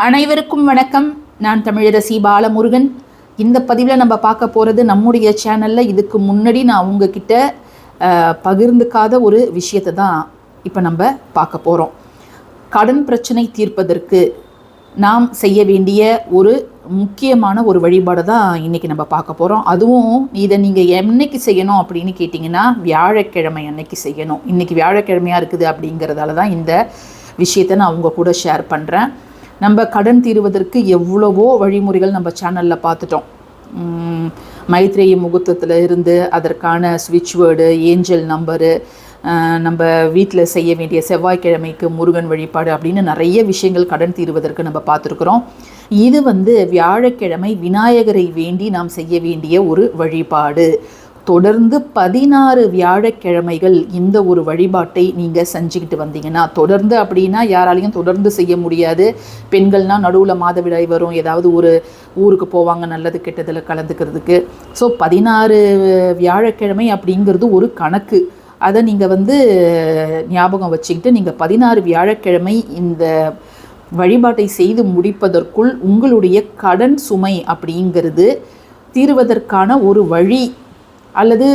அனைவருக்கும் வணக்கம். நான் தமிழரசி பாலமுருகன். இந்த பதிவில் நம்ம பார்க்க போகிறது நம்முடைய சேனலில் இதுக்கு முன்னாடி நான் உங்ககிட்ட பகிர்ந்துக்காத ஒரு விஷயத்தை தான் இப்போ நம்ம பார்க்க போகிறோம் கடன் பிரச்சனை தீர்ப்பதற்கு நாம் செய்ய வேண்டிய ஒரு முக்கியமான ஒரு வழிபாடு தான் இன்றைக்கி நம்ம பார்க்க போகிறோம் அதுவும் இதை நீங்கள் என்னைக்கு செய்யணும் அப்படின்னு கேட்டிங்கன்னா வியாழக்கிழமை அன்னைக்கு செய்யணும். இன்றைக்கி வியாழக்கிழமையாக இருக்குது அப்படிங்கிறதால தான் இந்த விஷயத்தை நான் உங்கள் கூட ஷேர் பண்ணுறேன் நம்ம கடன் தீர்வதற்கு எவ்வளவோ வழிமுறைகள் நம்ம சேனலில் பார்த்துட்டோம். மைத்ரேய முகூர்த்தத்தில் இருந்து அதற்கான ஸ்விட்ச் வேர்டு ஏஞ்சல் நம்பரு நம்ம வீட்டில் செய்ய வேண்டிய செவ்வாய்க்கிழமைக்கு முருகன் வழிபாடு அப்படின்னு நிறைய விஷயங்கள் கடன் தீருவதற்கு நம்ம பார்த்துருக்குறோம். இது வந்து வியாழக்கிழமை விநாயகரை வேண்டி நாம் செய்ய வேண்டிய ஒரு வழிபாடு. தொடர்ந்து பதினாறு வியாழக்கிழமைகள் இந்த ஒரு வழிபாட்டை நீங்கள் செஞ்சுக்கிட்டு வந்தீங்கன்னா தொடர்ந்து அப்படின்னா யாராலையும் தொடர்ந்து செய்ய முடியாது. பெண்கள்னால் நடுவில் மாதவிடாய் வரும். ஏதாவது ஒரு ஊருக்கு போவாங்க நல்லது கெட்டதில் கலந்துக்கிறதுக்கு. ஸோ பதினாறு வியாழக்கிழமை அப்படிங்கிறது ஒரு கணக்கு. அதை நீங்கள் வந்து ஞாபகம் வச்சுக்கிட்டு நீங்கள் பதினாறு வியாழக்கிழமை இந்த வழிபாட்டை செய்து முடிப்பதற்குள் உங்களுடைய கடன் சுமை அப்படிங்கிறது தீருவதற்கான ஒரு வழி அல்லது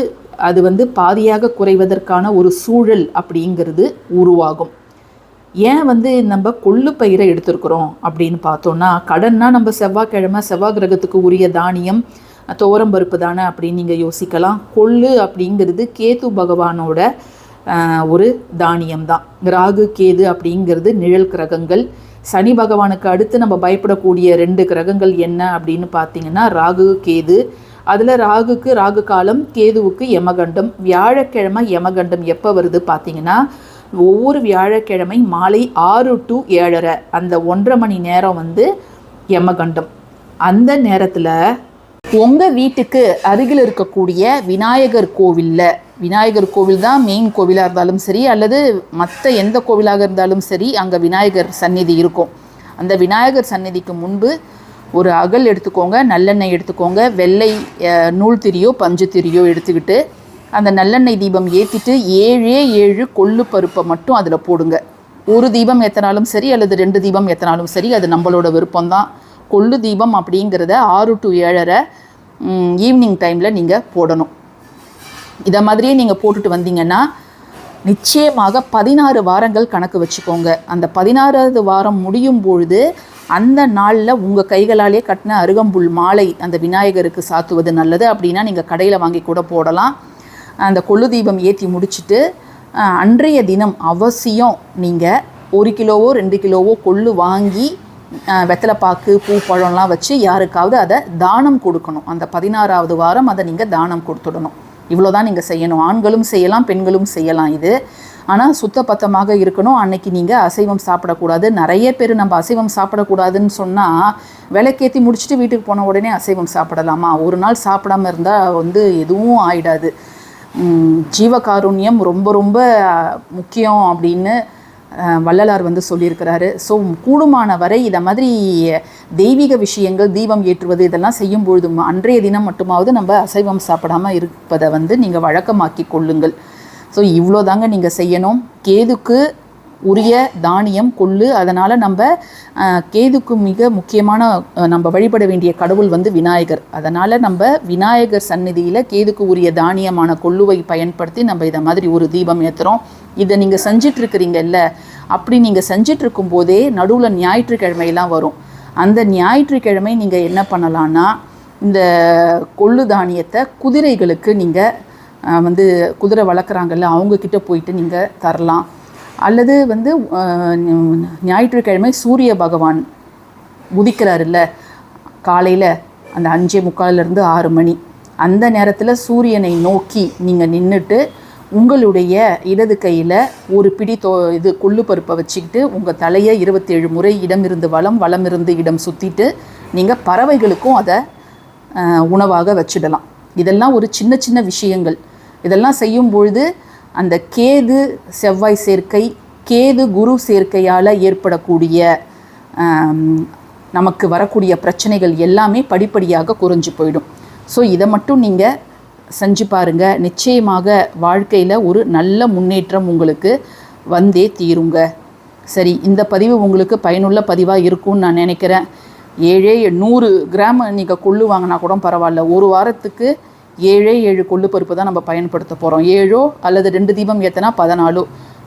அது வந்து பாதியாக குறைவதற்கான ஒரு சூழல் அப்படிங்கிறது உருவாகும். ஏன் வந்து நம்ம கொள்ளு பயிரை எடுத்திருக்கிறோம் அப்படின்னு பார்த்தோன்னா கடன்னா நம்ம செவ்வாய்க்கிழமை செவ்வாய் கிரகத்துக்கு உரிய தானியம் துவரம்பருப்பு தானே அப்படின்னு நீங்கள் யோசிக்கலாம். கொள்ளு அப்படிங்கிறது கேது பகவானோட ஒரு தானியம் தான். ராகு கேது அப்படிங்கிறது நிழல் கிரகங்கள். சனி பகவானுக்கு அடுத்து நம்ம பயப்படக்கூடிய ரெண்டு கிரகங்கள் என்ன அப்படின்னு பார்த்தீங்கன்னா ராகு கேது அதில் ராகுக்கு ராகு காலம் கேதுவுக்கு யமகண்டம். வியாழக்கிழமை யமகண்டம் எப்போ வருது பார்த்தீங்கன்னா ஒவ்வொரு வியாழக்கிழமை மாலை ஆறு டு ஏழரை. அந்த ஒன்றரை மணி நேரம் வந்து யமகண்டம். அந்த நேரத்தில் உங்கள் வீட்டுக்கு அருகில் இருக்கக்கூடிய விநாயகர் கோவிலில் விநாயகர் கோவில் தான் மெயின் கோவிலாக இருந்தாலும் சரி அல்லது மற்ற எந்த கோவிலாக இருந்தாலும் சரி அங்கே விநாயகர் சந்நிதி இருக்கும். அந்த விநாயகர் சந்நிதிக்கு முன்பு ஒரு அகல் எடுத்துக்கோங்க நல்லெண்ணெய் எடுத்துக்கோங்க வெள்ளை நூல் திரியோ பஞ்சு திரியோ எடுத்துக்கிட்டு அந்த நல்லெண்ணெய் தீபம் ஏற்றிட்டு ஏழே ஏழு கொள்ளு பருப்பை மட்டும் அதில் போடுங்க. ஒரு தீபம் எத்தனாலும் சரி அல்லது ரெண்டு தீபம் எத்தனாலும் சரி அது நம்மளோட விருப்பம்தான். கொள்ளு தீபம் அப்படிங்கிறத ஆறு டு ஏழரை ஈவினிங் டைமில் நீங்கள் போடணும். இதை மாதிரியே நீங்கள் போட்டுட்டு வந்தீங்கன்னா நிச்சயமாக பதினாறு வாரங்கள் கணக்கு வச்சுக்கோங்க. அந்த பதினாறாவது வாரம் முடியும் பொழுது அந்த நாளில் உங்கள் கைகளாலே கட்டின அருகம்புல் மாலை அந்த விநாயகருக்கு சாத்துவது நல்லது. அப்படின்னா நீங்கள் கடையில் வாங்கி கூட போடலாம். அந்த கொள்ளு தீபம் ஏற்றி முடிச்சுட்டு அன்றைய தினம் அவசியம் நீங்கள் ஒரு கிலோவோ ரெண்டு கிலோவோ கொள்ளு வாங்கி வெத்தலைப்பாக்கு பூ பழம்லாம் வச்சு யாருக்காவது அதை தானம் கொடுக்கணும். அந்த பதினாறாவது வாரம் அதை நீங்கள் தானம் கொடுத்துடணும். இவ்வளோ தான் நீங்கள் செய்யணும். ஆண்களும் செய்யலாம் பெண்களும் செய்யலாம் இது. ஆனால் சுத்தபத்தமாக இருக்கணும். அன்னைக்கு நீங்கள் அசைவம் சாப்பிடக்கூடாது. நிறைய பேர் நம்ம அசைவம் சாப்பிடக்கூடாதுன்னு சொன்னால் விளக்கேற்றி முடிச்சுட்டு வீட்டுக்கு போன உடனே அசைவம் சாப்பிடலாமா? ஒரு நாள் சாப்பிடாம இருந்தால் வந்து எதுவும் ஆயிடாது. ஜீவகாருண்யம் ரொம்ப ரொம்ப முக்கியம் அப்படின்னு வள்ளலார் வந்து சொல்லியிருக்கிறாரு. ஸோ கூடுமான வரை இதை மாதிரி தெய்வீக விஷயங்கள் தீபம் ஏற்றுவது இதெல்லாம் செய்யும் பொழுது அன்றைய தினம் மட்டுமாவது நம்ம அசைவம் சாப்பிடாமல் இருப்பதை வந்து நீங்கள் வழக்கமாக்கி கொள்ளுங்கள். ஸோ இவ்வளோ தாங்க நீங்கள் செய்யணும். கேதுக்கு உரிய தானியம் கொள்ளு அதனால் நம்ம கேதுக்கு மிக முக்கியமான நம்ம வழிபட வேண்டிய கடவுள் வந்து விநாயகர். அதனால் நம்ம விநாயகர் சந்நிதியில் கேதுக்கு உரிய தானியமான கொள்ளுவை பயன்படுத்தி நம்ம இதை மாதிரி ஒரு தீபம் ஏற்றுறோம் இதை நீங்கள் செஞ்சிட்ருக்கிறீங்கல்ல அப்படி நீங்கள் செஞ்சிட்ருக்கும் போதே நடுவில் ஞாயிற்றுக்கிழமையெல்லாம் வரும். அந்த ஞாயிற்றுக்கிழமை நீங்கள் என்ன பண்ணலான்னா இந்த கொள்ளு தானியத்தை குதிரைகளுக்கு நீங்கள் வந்து குதிரை வளர்க்குறாங்கல்ல அவங்கக்கிட்ட போயிட்டு நீங்கள் தரலாம். அல்லது வந்து ஞாயிற்றுக்கிழமை சூரிய பகவான் உதிக்கிறாருல்ல காலையில் அந்த அஞ்சே முக்கால்லேருந்து ஆறு மணி. அந்த நேரத்தில் சூரியனை நோக்கி நீங்கள் நின்றுட்டு உங்களுடைய இடது கையில் ஒரு பிடி தோ இது கொள்ளு பருப்பை வச்சுக்கிட்டு உங்கள் தலையை இருபத்தேழு முறை இடமிருந்து வளம் வளமிருந்து இடம் சுற்றிட்டு நீங்கள் பறவைகளுக்கும் அதை உணவாக வச்சிடலாம். இதெல்லாம் ஒரு சின்ன சின்ன விஷயங்கள். இதெல்லாம் செய்யும் பொழுது அந்த கேது செவ்வாய் சேர்க்கை கேது குரு சேர்க்கையால் ஏற்படக்கூடிய நமக்கு வரக்கூடிய பிரச்சனைகள் எல்லாமே படிப்படியாக குறைஞ்சு போயிடும். ஸோ இதை மட்டும் நீங்கள் செஞ்சு பாருங்கள் நிச்சயமாக வாழ்க்கையில் ஒரு நல்ல முன்னேற்றம் உங்களுக்கு வந்தே தீருங்க. சரி இந்த பதிவு உங்களுக்கு பயனுள்ள பதிவாக இருக்கும்னு நான் நினைக்கிறேன். ஏழே நூறு கிராம் நீங்கள் கொள்ளு வாங்கினா கூட பரவாயில்ல. ஒரு வாரத்துக்கு ஏழே ஏழு கொள்ளு பருப்பு தான் நம்ம பயன்படுத்த போகிறோம் ஏழோ அல்லது ரெண்டு தீபம் ஏற்றினா பதினாலோ.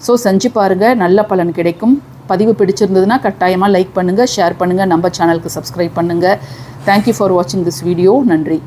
ஸோ செஞ்சு பாருங்கள் நல்ல பலன் கிடைக்கும். பதிவு பிடிச்சிருந்ததுன்னா கட்டாயமாக லைக் பண்ணுங்கள் ஷேர் பண்ணுங்கள் நம்ம சேனலுக்கு சப்ஸ்கிரைப் பண்ணுங்கள் தேங்க்யூ ஃபார் வாட்சிங் திஸ் வீடியோ நன்றி.